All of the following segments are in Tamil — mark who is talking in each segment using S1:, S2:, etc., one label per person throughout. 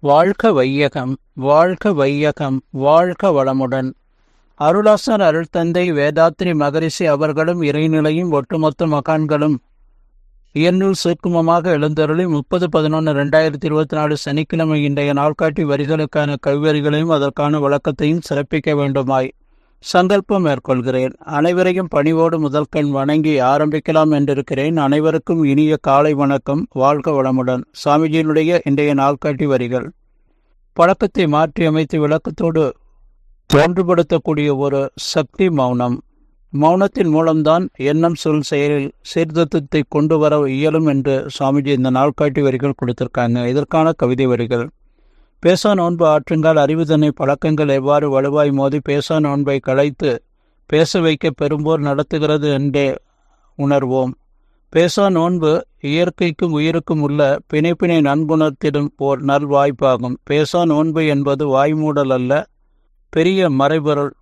S1: வாழ்க வையகம் வாழ்க வையகம் வாழ்க வளமுடன். அருளாசர் அருள்தந்தை வேதாத்ரி மகரிஷி அவர்களும் இறைநிலையும் ஒட்டுமொத்த மகான்களும். இயற்நூல் சுருக்குமமாக எழுந்தருளி முப்பது பதினொன்று ரெண்டாயிரத்தி இருபத்தி நாலு சனிக்கிழமை இன்றைய நாள்காட்டி வரிகளுக்கான கவிவரிகளையும் அதற்கான வழக்கத்தையும் சிறப்பிக்க வேண்டுமாய். சங்கல்பம் மேற்கொள்கிறேன். அனைவரையும் பணிவோடு முதல்கண் வணங்கி ஆரம்பிக்கலாம் என்றிருக்கிறேன். அனைவருக்கும் இனிய காலை வணக்கம். வாழ்க வளமுடன். சாமிஜியினுடைய இன்றைய நாள்காட்டி வரிகள். பழக்கத்தை மாற்றி அமைத்து விளக்கத்தோடு தோன்றுபடுத்தக்கூடிய ஒரு சக்தி மௌனம். மௌனத்தின் மூலம்தான் எண்ணம் சொல் செயலில் சீர்திருத்தத்தை கொண்டு வர இயலும் என்று சுவாமிஜி இந்த நாள்காட்டி வரிகள் கொடுத்திருக்காங்க. இதற்கான கவிதை வரிகள். பேசா நோன்பு ஆற்றுங்கால் அறிவுதனை பழக்கங்கள் எவ்வாறு வலுவாய் மோதி பேசா நோன்பை களைத்து பேச வைக்க பெரும்போர் நடத்துகிறது என்றே உணர்வோம். பேசா நோன்பு இயற்கைக்கும் உயிருக்கும் உள்ள பிணைப்பினை நன்குணர்த்திடும் ஓர் நல்வாய்ப்பாகும் பேசா நோன்பு என்பது வாய்மூடல் அல்ல பெரிய மறைபொருள்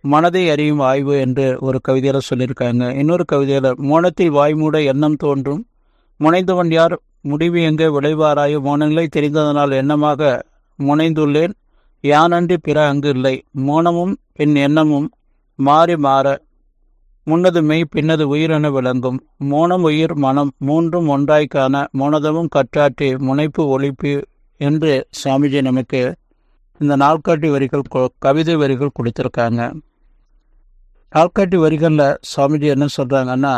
S1: மனதை அறியும் ஆய்வு என்று ஒரு கவிதையில் சொல்லியிருக்காங்க. இன்னொரு கவிதையில் மோனத்தில் வாய்மூட எண்ணம் தோன்றும் முனைந்தவன் யார் முடிவு எங்கே விளைவாராயோ மோனங்களை தெரிந்ததனால் எண்ணமாக முனைந்துள்ளேன். யானன்றி பிற அங்கு இல்லை மோனமும் பின் எண்ணமும் மாறி மாற முன்னது மெய் பின்னது உயிரென விளங்கும். மோனம் உயிர் மனம் மூன்றும் ஒன்றாய்க்கான மோனதமும் கற்றாற்றி முனைப்பு ஒழிப்பு என்று சாமிஜி நமக்கு இந்த நாள்காட்டி வரிகள் கவிதை வரிகள் கொடுத்துருக்காங்க. நாள்காட்டி வரிகளில் சுவாமிஜி என்ன சொல்கிறாங்கன்னா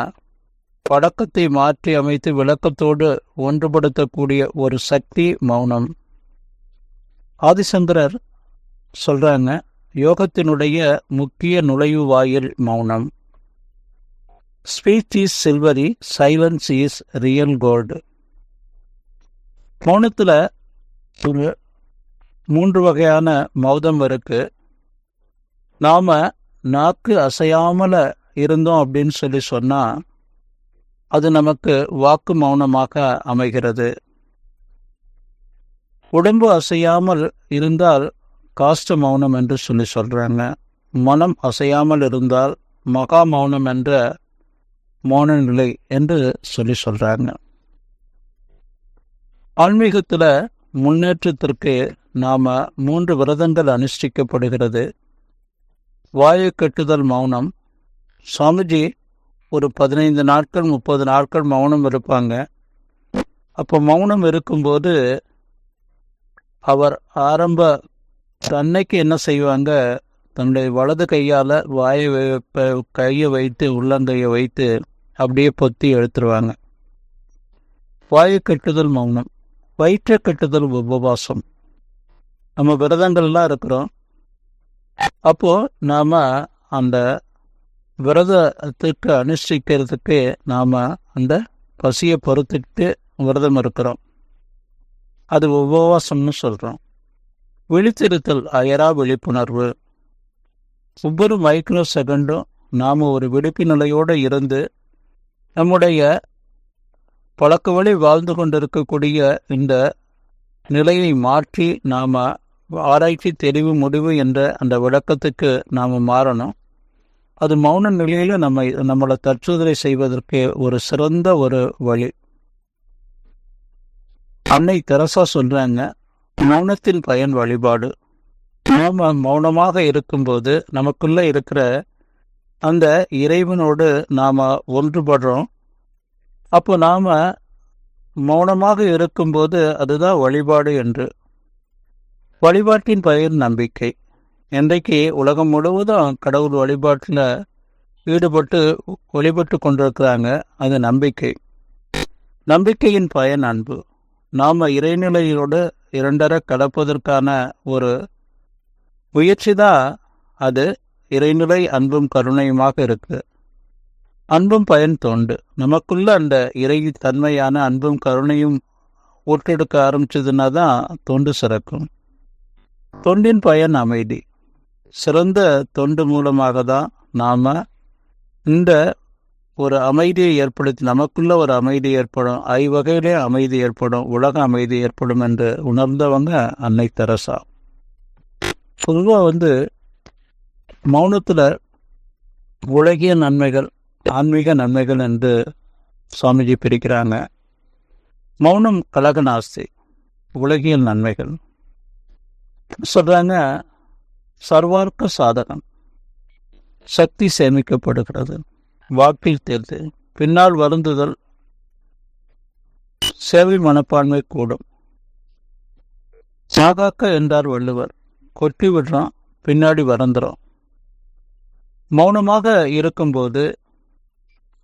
S1: பழக்கத்தை மாற்றி அமைத்து விளக்கத்தோடு ஒன்றுபடுத்தக்கூடிய ஒரு சக்தி மௌனம். ஆதிசங்கரர் சொல்கிறாங்க யோகத்தினுடைய முக்கிய நுழைவு வாயில் மௌனம். Speech is silvery silence is real gold. மௌனத்தில் ஒரு மூன்று வகையான மௌதம் இருக்கு. நாம் நாக்கு அசையாமல் இருந்தோம் அப்படின்னு சொல்லி சொன்னால் அது நமக்கு வாக்கு மௌனமாக அமைகிறது. உடம்பு அசையாமல் இருந்தால் காஷ்ட மௌனம் என்று சொல்லி சொல்கிறாங்க மனம் அசையாமல் இருந்தால் மகா மௌனம் என்ற மௌன நிலை என்று சொல்லி சொல்கிறாங்க ஆன்மீகத்தில் முன்னேற்றத்திற்கு நாம் மூன்று விரதங்கள் அனுஷ்டிக்கப்படுகிறது. வாயு கட்டுதல் மௌனம் சுவாமிஜி ஒரு பதினைந்து நாட்கள் முப்பது நாட்கள் மௌனம் இருப்பாங்க. அப்போ மௌனம் இருக்கும்போது அவர் ஆரம்ப தன்னைக்கு என்ன செய்வாங்க? தன்னுடைய வலது கையால் வாயை கையை வைத்து உள்ளங்கையை வைத்து அப்படியே பொத்தி எடுத்துருவாங்க. வாயு கட்டுதல் மௌனம் வயிற்றை கட்டுதல் உபவாசம். நம்ம விரதங்கள்லாம் இருக்கிறோம். அப்போது நாம் அந்த விரதத்துக்கு அனுஷ்டிக்கிறதுக்கு நாம் அந்த பசியை பொறுத்துக்கிட்டு விரதம் இருக்கிறோம். அது உபவாசம்னு சொல்கிறோம் விழித்திருத்தல் அயரா விழிப்புணர்வு. ஒவ்வொரு மைக்ரோ செகண்டும் நாம் ஒரு விழிப்பு நிலையோடு இருந்து நம்முடைய பழக்க வழி வாழ்ந்து கொண்டிருக்கக்கூடிய இந்த நிலையை மாற்றி நாம் ஆராய்ச்சி தெளிவு முடிவு என்ற அந்த விளக்கத்துக்கு நாம் மாறணும். அது மௌன நிலையில் நம்ம நம்மளை தற்சோதனை செய்வதற்கு ஒரு சிறந்த ஒரு வழி. அன்னை தெரசா சொல்கிறாங்க மௌனத்தின் பயன் வழிபாடு. நாம் மௌனமாக இருக்கும்போது நமக்குள்ளே இருக்கிற அந்த இறைவனோடு நாம் ஒன்றுபடுறோம். அப்போ நாம் மௌனமாக இருக்கும்போது அதுதான் வழிபாடு என்று. வழிபாட்டின் பயன் நம்பிக்கை. இன்றைக்கு உலகம் முழுவதும் கடவுள் வழிபாட்டில் ஈடுபட்டு வழிபட்டு கொண்டிருக்கிறாங்க அது நம்பிக்கை. நம்பிக்கையின் பயன் அன்பு. நாம் இறைநிலையோடு இரண்டரை கலப்பதற்கான ஒரு முயற்சி தான் அது. இறைநிலை அன்பும் கருணையுமாக இருக்கு. அன்பும் பயன் தோண்டு. நமக்குள்ள அந்த இறை தன்மையான அன்பும் கருணையும் ஊற்றெடுக்க ஆரம்பிச்சதுன்னா தான் தொண்டு சிறக்கும். தொண்டின் பயன் அமைதி. சிறந்த தொண்டு மூலமாக தான் நாம் இந்த ஒரு அமைதியை ஏற்படுத்தி நமக்குள்ள ஒரு அமைதி ஏற்படும் ஐவகையிலே அமைதி ஏற்படும் உலக அமைதி ஏற்படும் என்று உணர்ந்தவங்க அன்னை தெரசா. பொதுவாக வந்து மௌனத்தில் உலகிய நன்மைகள் ஆன்மீக நன்மைகள் என்று சுவாமிஜி பிரிக்கிறாங்க. மௌனம் கலகநாஸ்தி உலகியல் நன்மைகள். சொல்கிறாங்க சர்வார்க்க சாதகம். சக்தி சேமிக்கப்படுகிறது. வாக்கில் தேர்ந்து பின்னால் வருந்துதல் சேவை மனப்பான்மை கூடும். சாகாக்க என்றார் வள்ளுவர். கொட்டி விடுறான் பின்னாடி வறந்துடும் மௌனமாக இருக்கும்போது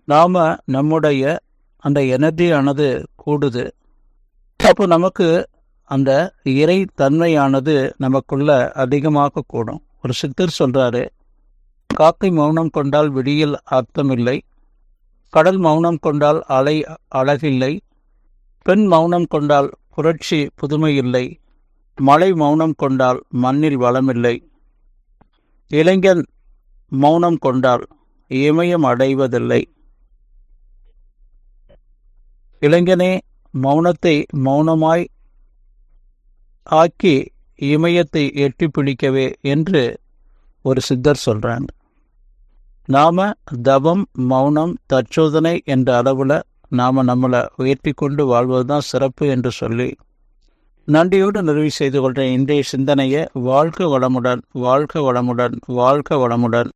S1: நாம் நம்முடைய அந்த எனர்ஜியானது கூடுது. அப்போ நமக்கு அந்த இறை தன்மையானது நமக்குள்ள அதிகமாக கூடும். ஒரு சித்தர் சொல்றாரு காக்கை மௌனம் கொண்டால் விடியில் அர்த்தமில்லை கடல் மௌனம் கொண்டால் அலை அழகில்லை பெண் மௌனம் கொண்டால் புரட்சி புதுமை இல்லை மழை மௌனம் கொண்டால் மண்ணில் வளமில்லை இளைஞன் மௌனம் கொண்டால் இமயம் அடைவதில்லை. இளைஞனே மௌனத்தை மௌனமாய் ஆக்கி இமயத்தை எட்டி பிடிக்கவே என்று ஒரு சித்தர் சொல்கிறாங்க நாம தவம் மௌனம் தற்சோதனை என்ற அளவில் நாம நம்மளை உயர்த்தி கொண்டு வாழ்வதுதான் சிறப்பு என்று சொல்லி நன்றியோடு நிறைவு செய்து கொள்கிற இன்றைய சிந்தனையை வாழ்க வளமுடன் வாழ்க வளமுடன் வாழ்க வளமுடன்.